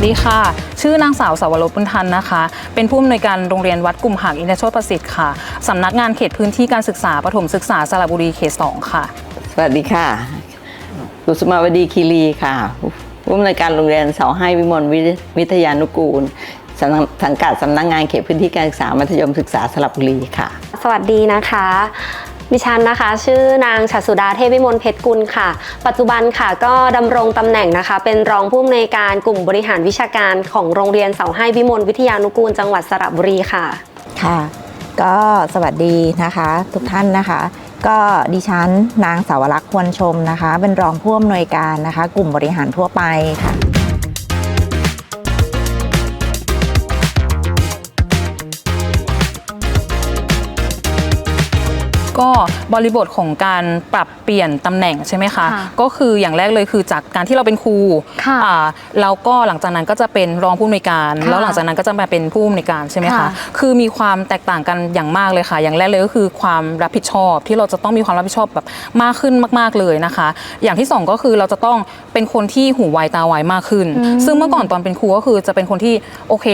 วัสดีค่ะ ชื่อนางสาวสาวรบบุญทันนะคะ เป็นผู้อำนวยการโรงเรียนวัดกลุ่มหักอินทรโชตประสิทธิ์ค่ะสำนักงานเขตพื้นที่การศึกษาปฐมศึกษาสระบุรีเขตสองค่ะ สวัสดีค่ะกุสุมาวดีคีรีค่ะผู้อำนวยการโรงเรียนเสาให้วิมลวิวิทยานุกูลสำนักสังกัดสำนักงานเขตพื้นที่การศึกษามัธยมศึกษาสระบุรีค่ะ สวัสดีนะคะ ดิฉันนะคะ ชื่อนางฉัตรสุดาเทพวิมลเพชรกุลค่ะ ปัจจุบันค่ะก็ดำรงตำแหน่งนะคะ เป็นรองผู้อำนวยการกลุ่มบริหารวิชาการของโรงเรียนเสาให้วิมลวิทยานุกูลจังหวัดสระบุรีค่ะค่ะ ก็สวัสดีนะคะ ทุกท่านนะคะ ก็ดิฉันนางสาวรักษ์ควรชมนะคะ เป็นรองผู้อำนวยการนะคะ กลุ่มบริหารทั่วไปค่ะ ก็บริบทของการปรับเปลี่ยนตำแหน่งใช่ไหมคะ ค่ะก็คืออย่างแรกเลยคือจากการที่เราเป็นครูค่ะอ่าแล้วก็หลังจากนั้นก็จะเป็นรองผู้อำนวยการ ค่ะแล้วหลังจากนั้นก็จะมาเป็นผู้อำนวยการใช่ไหมคะค่ะคือมีความแตกต่างกันอย่างมากเลยค่ะ อย่างแรกเลยก็คือความรับผิดชอบที่เราจะต้องมีความรับผิดชอบแบบมากขึ้นมาก ๆเลยนะคะ อย่างที่สองก็คือเราจะต้องเป็นคนที่หูไวตาไวมากขึ้น ซึ่งเมื่อก่อนตอนเป็นครูก็คือจะเป็นคนที่โอเค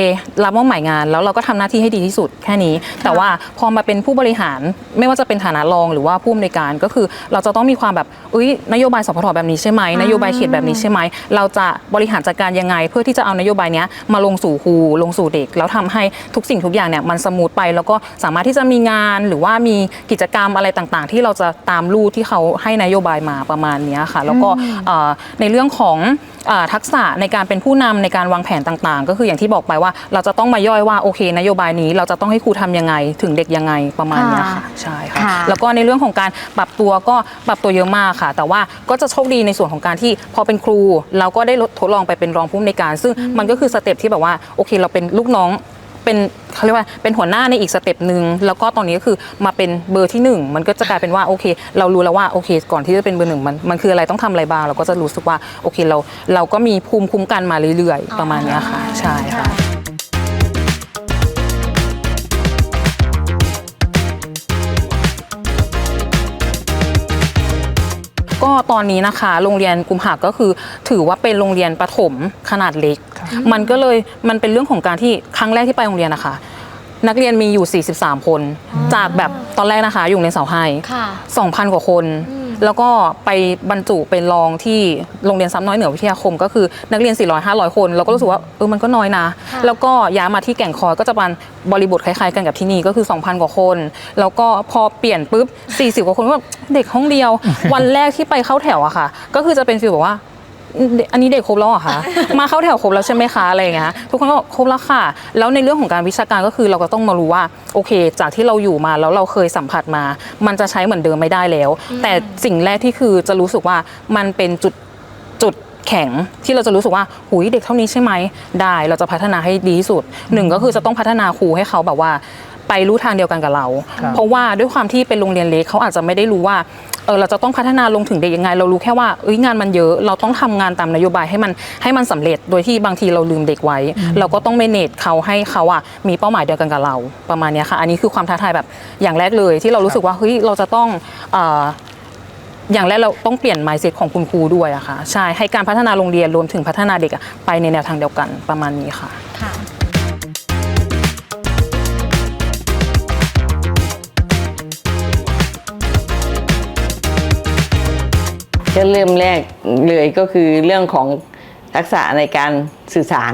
รับมอบหมายงาน แล้วเราก็ทำหน้าที่ให้ดีที่สุดแค่นี้ แต่ว่าพอมาเป็นผู้บริหารไม่ว่าจะเป็นฐานะรองหรือว่าผู้อำนวยการก็คือ เราจะต้องมีความแบบเอ้ยนโยบายสพทแบบนี้ใช่ไหมนโยบายเขตแบบนี้ใช่ไหมเราจะบริหารจัดการยังไง เพื่อที่จะเอานโยบายเนี้ยมาลงสู่ครูลงสู่เด็ก แล้วทำให้ทุกสิ่งทุกอย่างเนี่ยมันสมูทไป แล้วก็สามารถที่จะมีงานหรือว่ามีกิจกรรมอะไรต่างๆ ที่เราจะตามลู่ที่เขาให้นโยบายมาประมาณเนี้ยค่ะ แล้วก็เอ่อในเรื่องของเอ่อ ทักษะในการเป็นผู้นำในการวางแผนต่างๆ ก็คืออย่างที่บอกไปว่าเราจะต้องมาย่อยว่าโอเคนโยบายนี้ เราจะต้องให้ครูทำยังไงถึงเด็กยังไงประมาณเนี้ยค่ะใช่ค่ะค่ะแล้วก็ในเรื่องของการปรับตัวก็ปรับตัวเยอะมากค่ะ แต่ว่าก็จะโชคดีในส่วนของการที่พอเป็นครู เราก็ได้ทดลองไปเป็นรองผู้อำนวยการ ซึ่งมันก็คือสเต็ปที่แบบว่าโอเค เราเป็นลูกน้อง เป็นเขาเรียกว่าเป็นหัวหน้าในอีกสเต็ปหนึ่งแล้วก็ตอนนี้ก็คือมาเป็นเบอร์ที่หนึ่งมันก็จะกลายเป็นว่าโอเค เรารู้แล้วว่าโอเค ก่อนที่จะเป็นเบอร์หนึ่งมันมันคืออะไรต้องทำอะไรบ้างเราก็จะรู้สึกว่าโอเคเราเราก็มีภูมิคุ้มกันมาเรื่อยๆ ประมาณนี้ค่ะ ใช่ค่ะ ตอนนี้นะคะ โรงเรียนกุมหักก็คือ ถือว่าเป็นโรงเรียนประถมขนาดเล็ก มันก็เลยมันเป็นเรื่องของการที่ครั้งแรกที่ไปโรงเรียนนะคะ นักเรียนมีอยู่ 43 คน จากแบบตอนแรกนะคะอยู่ในเสาไฮค่ะ2,000 กว่าคน แล้วก็ไปบรรจุเป็นรองที่โรงเรียนซ้ำน้อยเหนือวิทยาคม ก็คือนักเรียน 400 500 คนเราก็รู้สึกว่าเออมันก็น้อยนะค่ะแล้วก็ย้ายมาที่แก่งคอยก็จะเป็นบริบทคล้ายๆ กันกับที่นี่ก็คือ 2,000 กว่าคน แล้วก็พอเปลี่ยนปุ๊บ40 กว่าคนก็แบบเด็กห้องเดียว วันแรกที่ไปเข้าแถวอะค่ะ ก็คือจะเป็นฟีลแบบว่า อันนี้เด็กครบแล้วเหรอคะ มาเข้าแถวครบแล้วใช่ไหมคะอะไรอย่างเงี้ยทุกคนก็บอกครบแล้วค่ะ แล้วในเรื่องของการวิชาการก็คือเราก็ต้องมารู้ว่าโอเค จากที่เราอยู่มาแล้วเราเคยสัมผัสมา มันจะใช้เหมือนเดิมไม่ได้แล้ว แต่สิ่งแรกที่คือจะรู้สึกว่ามันเป็นจุดจุดแข็งที่เราจะรู้สึกว่าหุยเด็กเท่านี้ใช่ไหมได้ เราจะพัฒนาให้ดีที่สุดหนึ่งก็คือจะต้องพัฒนาครูให้เขาแบบว่า ไปรู้ทางเดียวกันกับเรา เพราะว่าด้วยความที่เป็นโรงเรียนเล็กเขาอาจจะไม่ได้รู้ว่าเออเราจะต้องพัฒนาลงถึงเด็กยังไง เรารู้แค่ว่าเอ้ยงานมันเยอะเราต้องทำงานตามนโยบายให้มันให้มันสำเร็จโดยที่บางทีเราลืมเด็กไว้ เราก็ต้องเมเนจเขาให้เขาอะมีเป้าหมายเดียวกันกับเราประมาณเนี้ยค่ะ อันนี้คือความท้าทายแบบอย่างแรกเลย ที่เรารู้สึกว่าเฮ้ยเราจะต้องเอ่ออย่างแรกเราต้องเปลี่ยน mindset ของคุณครูด้วยอะค่ะใช่ให้การพัฒนาโรงเรียนรวมถึงพัฒนาเด็กอะไปในแนวทางเดียวกันประมาณนี้ค่ะ ก็เริ่มแรกเลยก็คือเรื่องของทักษะในการสื่อสาร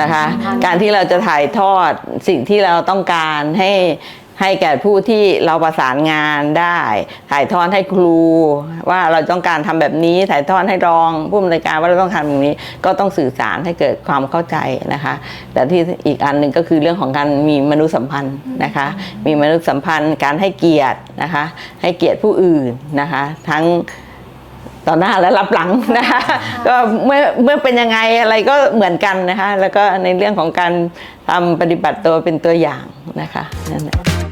นะคะ การที่เราจะถ่ายทอดสิ่งที่เราต้องการให้ให้แก่ผู้ที่เราประสานงานได้ ถ่ายทอดให้ครู ว่าเราต้องการทำแบบนี้ ถ่ายทอดให้รองผู้อำนวยการว่าเราต้องทำแบบนี้ ก็ต้องสื่อสารให้เกิดความเข้าใจนะคะ แต่ที่อีกอันหนึ่งก็คือเรื่องของการมีมนุษยสัมพันธ์นะคะ มีมนุษยสัมพันธ์การให้เกียรตินะคะ ให้เกียรติผู้อื่นนะคะ ทั้ง ต่อหน้าและรับหลังนะคะก็เมื่อเมื่อเป็นยังไงอะไรก็เหมือนกันนะคะ แล้วก็ในเรื่องของการทำปฏิบัติตัวเป็นตัวอย่างนะคะนั่นแหละค่ะ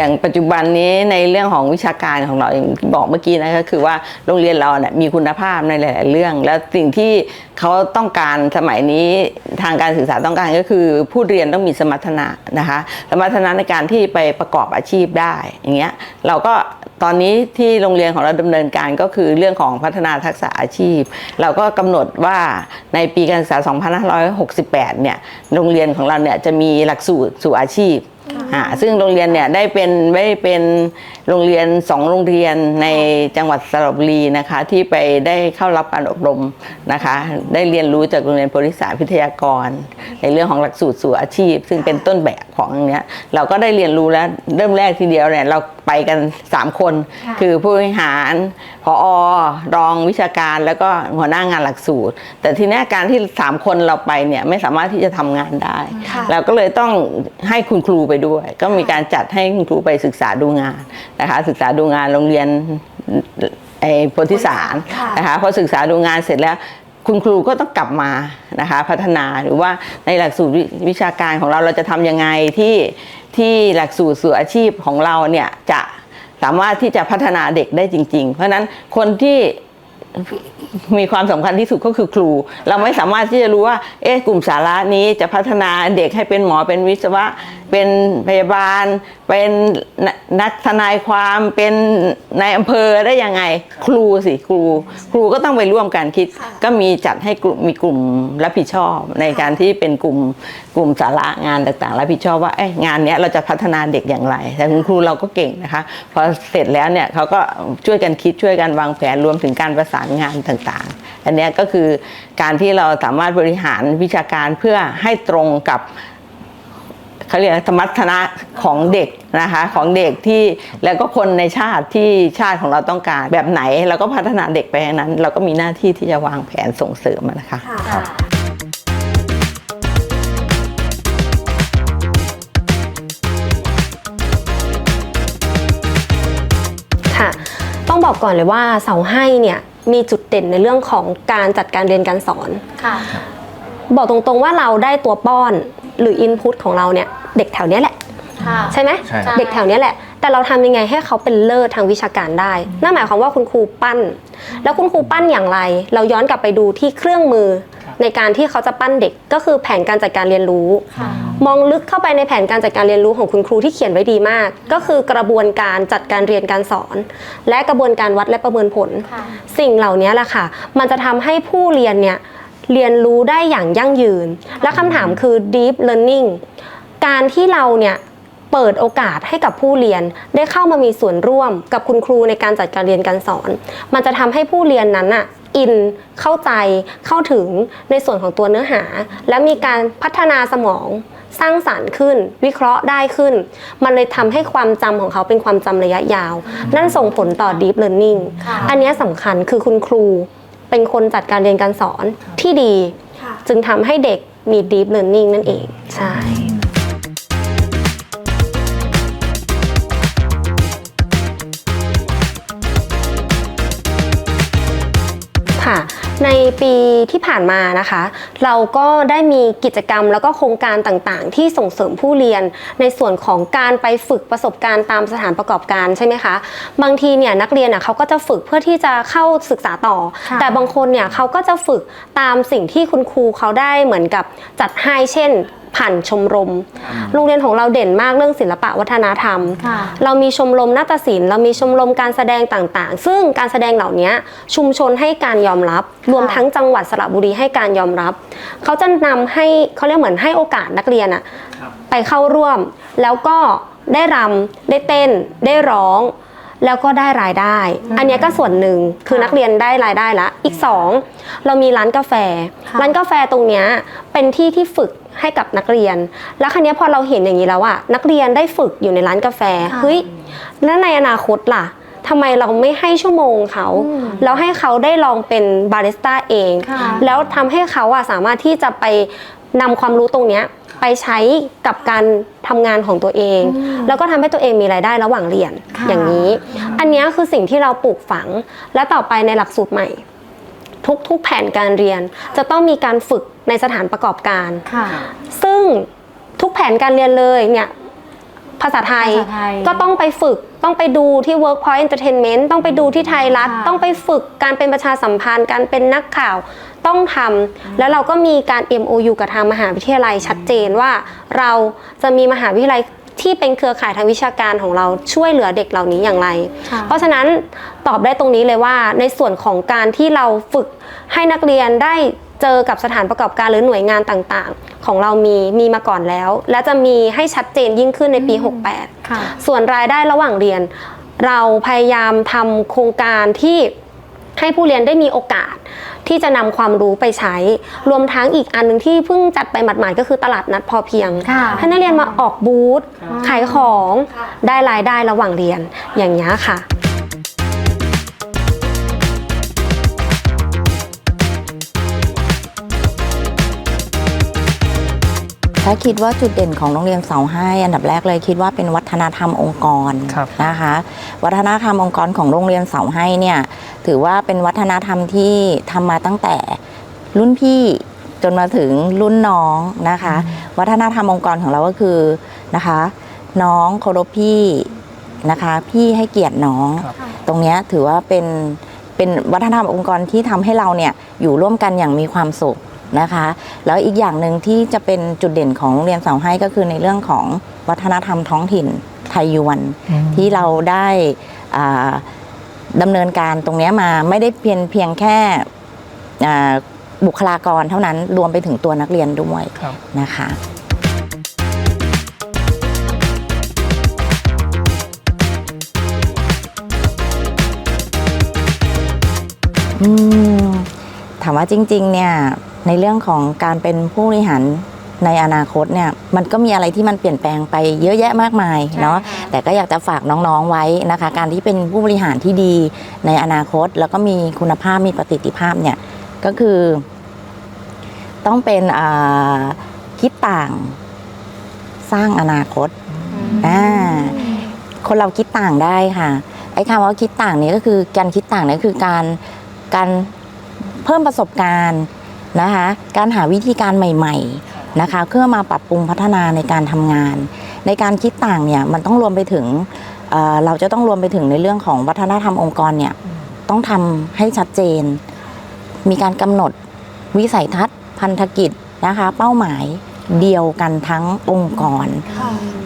อย่างปัจจุบันนี้ในเรื่องของวิชาการของเราอย่างที่บอกเมื่อกี้นะก็คือว่าโรงเรียนเราเนี่ยมีคุณภาพในหลาย ๆ เรื่อง แล้วสิ่งที่เขาต้องการสมัยนี้ทางการศึกษาต้องการก็คือ ผู้เรียนต้องมีสมรรถนะนะคะสมรรถนะในการที่ไปประกอบอาชีพได้อย่างเงี้ยเราก็ตอนนี้ที่โรงเรียนของเราดำเนินการก็คือเรื่องของพัฒนาทักษะอาชีพ เราก็กำหนดว่าในปีการศึกษา 2568 เนี่ย โรงเรียนของเราเนี่ยจะมีหลักสูตรสู่อาชีพ อ่าซึ่งโรงเรียนเนี่ยได้เป็นได้เป็น โรงเรียนสองโรงเรียนในจังหวัดสระบุรีนะคะ ที่ไปได้เข้ารับการอบรมนะคะ ได้เรียนรู้จากโรงเรียนโพธิสารพิทยากร ในเรื่องของหลักสูตรสู่อาชีพ ซึ่งเป็นต้นแบบของอันเนี้ยเราก็ได้เรียนรู้แล้วเริ่มแรกทีเดียวเนี่ยเราไปกัน 3 คน คือผู้บริหารพอรองวิชาการแล้วก็หัวหน้างานหลักสูตร แต่ทีเนี้ยการที่ 3 คนเราไปเนี่ยไม่สามารถที่จะทำงานได้ เราก็เลยต้องให้คุณครูไปด้วย ก็มีการจัดให้คุณครูไปศึกษาดูงานนะคะศึกษาดูงานโรงเรียนไอ้โพธิสารนะคะพอศึกษาดูงานเสร็จแล้วคุณครูก็ต้องกลับมานะคะพัฒนาหรือว่าในหลักสูตรวิวิชาการของเราเราจะทำยังไงที่ที่หลักสูตรสู่อาชีพของเราเนี่ยจะสามารถที่จะพัฒนาเด็กได้จริง ๆ เพราะฉะนั้นคนที่ มีความสำคัญที่สุดก็คือครู เราไม่สามารถที่จะรู้ว่า เอ๊ะกลุ่มสาระนี้จะพัฒนาเด็กให้เป็นหมอเป็นวิศวะ เป็นพยาบาล เป็นนักทนายความเป็นนายอำเภอได้ยังไง ครูสิครู ครูก็ต้องไปร่วมกันคิด ก็มีจัดให้กลุ่มมีกลุ่มรับผิดชอบ ในการที่เป็นกลุ่มกลุ่มสาระงานต่างๆ รับผิดชอบว่าเอ้ยงานเนี้ยเราจะพัฒนาเด็กอย่างไร แต่คุณครูเราก็เก่งนะคะพอเสร็จแล้วเนี่ยเขาก็ช่วยกันคิดช่วยกันวางแผนรวมถึงการประสานงานต่างๆ อันเนี้ยก็คือการที่เราสามารถบริหารวิชาการเพื่อให้ตรงกับเขาเรียกอะไรสมรรถนะของเด็กนะคะของเด็กที่แล้วก็คนในชาติที่ชาติของเราต้องการแบบไหนเราก็พัฒนาเด็กไปอย่างนั้น เราก็มีหน้าที่ที่จะวางแผนส่งเสริมอะนะคะค่ะ ต้องบอกก่อนเลยว่าเสาให้เนี่ย มีจุดเด่นในเรื่องของการจัดการเรียนการสอน ค่ะ บอกตรงๆว่าเราได้ตัวป้อนหรืออินพุตของเราเนี่ยเด็กแถวเนี้ยแหละ ค่ะ ใช่ไหมใช่ เด็กแถวเนี้ยแหละ แต่เราทำยังไงให้เขาเป็นเลิศทางวิชาการได้ นั่นหมายความว่าคุณครูปั้น แล้วคุณครูปั้นอย่างไร เราย้อนกลับไปดูที่เครื่องมือ ในการที่เขาจะปั้นเด็กก็คือแผนการจัดการเรียนรู้ ค่ะ มองลึกเข้าไปในแผนการจัดการเรียนรู้ของคุณครูที่เขียนไว้ดีมาก ก็คือกระบวนการจัดการเรียนการสอน และกระบวนการวัดและประเมินผลค่ะสิ่งเหล่านี้แหละค่ะ มันจะทำให้ผู้เรียนเนี่ยเรียนรู้ได้อย่างยั่งยืน และคำถามคือ deep learning การที่เราเนี่ยเปิดโอกาสให้กับผู้เรียนได้เข้ามามีส่วนร่วมกับคุณครูในการจัดการเรียนการสอน มันจะทำให้ผู้เรียนนั้นน่ะอิน เข้าใจ เข้าถึงในส่วนของตัวเนื้อหา และมีการพัฒนาสมอง สร้างสารรค์ขึ้น วิเคราะห์ได้ขึ้น มันเลยทำให้ความจำของเขาเป็นความจำระยะยาว นั่นส่งผลต่อ deep learning ค่ะอันเนี้ยสำคัญคือคุณครู เป็นคนจัดการเรียนการสอนที่ดีค่ะจึงทำให้เด็กมี deep learning นั่นเอง ใช่ ในปีที่ผ่านมานะคะ เราก็ได้มีกิจกรรมแล้วก็โครงการต่างๆ ที่ส่งเสริมผู้เรียน ในส่วนของการไปฝึกประสบการณ์ตามสถานประกอบการใช่ไหมคะ บางทีเนี่ยนักเรียนอะเขาก็จะฝึกเพื่อที่จะเข้าศึกษาต่อค่ะแต่บางคนเนี่ยเขาก็จะฝึกตามสิ่งที่คุณครูเขาได้เหมือนกับจัดให้เช่น ผ่านชมรม โรงเรียนของเราเด่นมากเรื่องศิลปะวัฒนธรรมค่ะเรามีชมรมนาฏศิลป์เรามีชมรมการแสดงต่างๆ ซึ่งการแสดงเหล่านี้ชุมชนให้การยอมรับ รวมทั้งจังหวัดสระบุรีให้การยอมรับ เขาจะนำให้เขาเรียกเหมือนให้โอกาสนักเรียนอะไปเข้าร่วม แล้วก็ได้รำได้เต้นได้ร้อง แล้วก็ได้รายได้ อันเนี้ยก็ส่วนหนึ่งคือนักเรียนได้รายได้ละ อีกสองเรามีร้านกาแฟค่ะร้านกาแฟตรงเนี้ยเป็นที่ที่ฝึกให้กับนักเรียน แล้วครั้นี้ยพอเราเห็นอย่างนี้แล้วอะนักเรียนได้ฝึกอยู่ในร้านกาแฟค่ะเฮ้ย แล้วในอนาคตล่ะทำไมเราไม่ให้ชั่วโมงเขาอืมแล้วให้เขาได้ลองเป็นบาริสต้าเองค่ะแล้วทำให้เขาอะสามารถที่จะไปนำความรู้ตรงเนี้ย ไปใช้กับการทำงานของตัวเอง แล้วก็ทำให้ตัวเองมีรายได้ระหว่างเรียนค่ะ อย่างนี้ อันเนี้ยคือสิ่งที่เราปลูกฝัง และต่อไปในหลักสูตรใหม่ ทุกๆแผนการเรียน จะต้องมีการฝึกในสถานประกอบการ ค่ะ ซึ่งทุกแผนการเรียนเลยเนี่ยภาษาไทยภาษาไทยก็ต้องไปฝึก ต้องไปดูที่ Workpoint Entertainment ต้องไปดูที่ไทยรัฐ ค่ะ ต้องไปฝึกการเป็นประชาสัมพันธ์ การเป็นนักข่าวต้องทำแล้วเราก็มีการ MOU กับทางมหาวิทยาลัยชัดเจนว่า เราจะมีมหาวิทยาลัยที่เป็นเครือข่ายทางวิชาการของเราช่วยเหลือเด็กเหล่านี้อย่างไร ค่ะเพราะฉะนั้นตอบได้ตรงนี้เลยว่า ในส่วนของการที่เราฝึกให้นักเรียนได้เจอกับสถานประกอบการหรือหน่วยงานต่างๆ ของเรามีมีมาก่อนแล้ว และจะมีให้ชัดเจนยิ่งขึ้นในปี 68ค่ะส่วนรายได้ระหว่างเรียน เราพยายามทำโครงการที่ให้ผู้เรียนได้มีโอกาสที่จะนำความรู้ไปใช้ รวมทั้งอีกอันหนึ่งที่เพิ่งจัดไปหมาดๆก็คือตลาดนัดพอเพียงค่ะให้นักเรียนมาออกบูธขายของได้รายได้ระหว่างเรียนอย่างนี้ยค่ะ ถ้าคิดว่าจุดเด่นของโรงเรียนเสาให้อันดับแรกเลยคิดว่าเป็นวัฒนธรรมองค์กรครับนะคะ วัฒนธรรมองค์กรของโรงเรียนเสาให้เนี่ยถือว่าเป็นวัฒนธรรมที่ทำมาตั้งแต่รุ่นพี่จนมาถึงรุ่นน้องนะคะ วัฒนธรรมองค์กรของเราก็คือนะคะ น้องเคารพพี่นะคะ พี่ให้เกียรติน้องครับตรงเนี้ยถือว่าเป็นเป็นวัฒนธรรมองค์กรที่ทำให้เราเนี่ยอยู่ร่วมกันอย่างมีความสุข นะคะ แล้วอีกอย่างหนึ่งที่จะเป็นจุดเด่นของโรงเรียนเสาให้ก็คือในเรื่องของวัฒนธรรมท้องถิ่นไทยยวนที่เราได้อ่าดำเนินการตรงเนี้ยมาไม่ได้เพียงเพียงแค่อ่าบุคลากรเท่านั้นรวมไปถึงตัวนักเรียนด้วยครับนะคะอืมถามว่าจริง ๆ เนี่ย ในเรื่องของการเป็นผู้บริหารในอนาคตเนี่ยมันก็มีอะไรที่มันเปลี่ยนแปลงไปเยอะแยะมากมายเนาะแต่ก็อยากจะฝากน้องๆไว้นะคะ การที่เป็นผู้บริหารที่ดีในอนาคต แล้วก็มีคุณภาพมีประสิทธิภาพเนี่ยก็คือ ต้องเป็นอ่าคิดต่างสร้างอนาคตอ่าคนเราคิดต่างได้ค่ะไอ้คำว่าคิดต่างเนี่ยก็คือการคิดต่างเนี่ยคือการการเพิ่มประสบการณ์ นะคะการหาวิธีการใหม่ๆนะคะเพื่อมาปรับปรุงพัฒนาในการทำงาน ในการคิดต่างเนี่ยมันต้องรวมไปถึงเอ่อเราจะต้องรวมไปถึงในเรื่องของวัฒนธรรมองค์กรเนี่ยต้องทำให้ชัดเจน มีการกำหนดวิสัยทัศน์ พันธกิจนะคะเป้าหมายเดียวกันทั้งองค์กร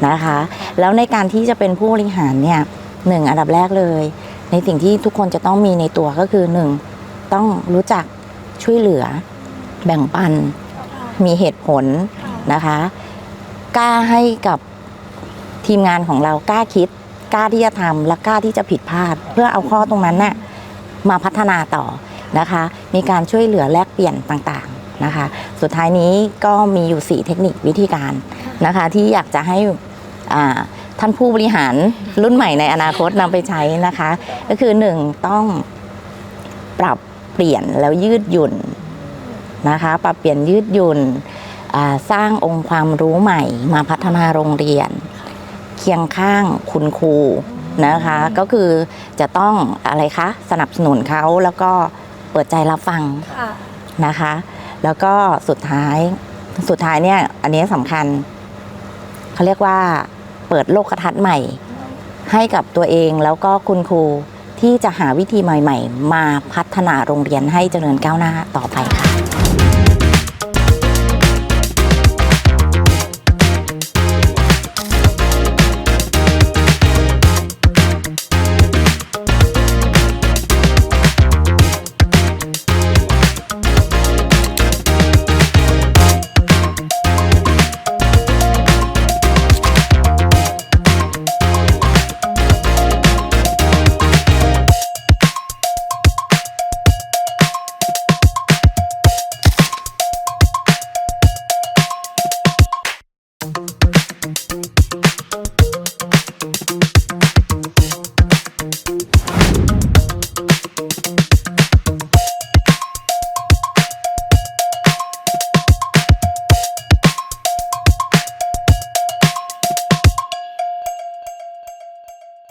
นะคะ แล้วในการที่จะเป็นผู้บริหารเนี่ยหนึ่งอันดับแรกเลย ในสิ่งที่ทุกคนจะต้องมีในตัวก็คือหนึ่งต้องรู้จักช่วยเหลือ แบ่งปันมีเหตุผลนะคะ กล้าให้กับทีมงานของเรากล้าคิด กล้าที่จะทำและกล้าที่จะผิดพลาด เพื่อเอาข้อตรงนั้นน่ะมาพัฒนาต่อนะคะ มีการช่วยเหลือแลกเปลี่ยนต่างๆนะคะ สุดท้ายนี้ก็มีอยู่ 4 เทคนิควิธีการนะคะ ที่อยากจะให้อ่าท่านผู้บริหารรุ่นใหม่ในอนาคตนำไปใช้นะคะ ก็คือ 1 ต้องปรับเปลี่ยนแล้วยืดหยุ่น นะคะ ปรับเปลี่ยนยืดหยุ่นอ่าสร้างองค์ความรู้ใหม่ มาพัฒนาโรงเรียน เคียงข้างคุณครูนะคะก็คือจะต้องอะไรคะสนับสนุนเขาแล้วก็เปิดใจรับฟังนะคะ แล้วก็สุดท้ายสุดท้ายเนี่ยอันนี้สำคัญเขาเรียกว่าเปิดโลกทัศน์ใหม่ให้กับตัวเองแล้วก็คุณครู ที่จะหาวิธีใหม่ ๆ มาพัฒนาโรงเรียนให้เจริญก้าวหน้าต่อไปค่ะ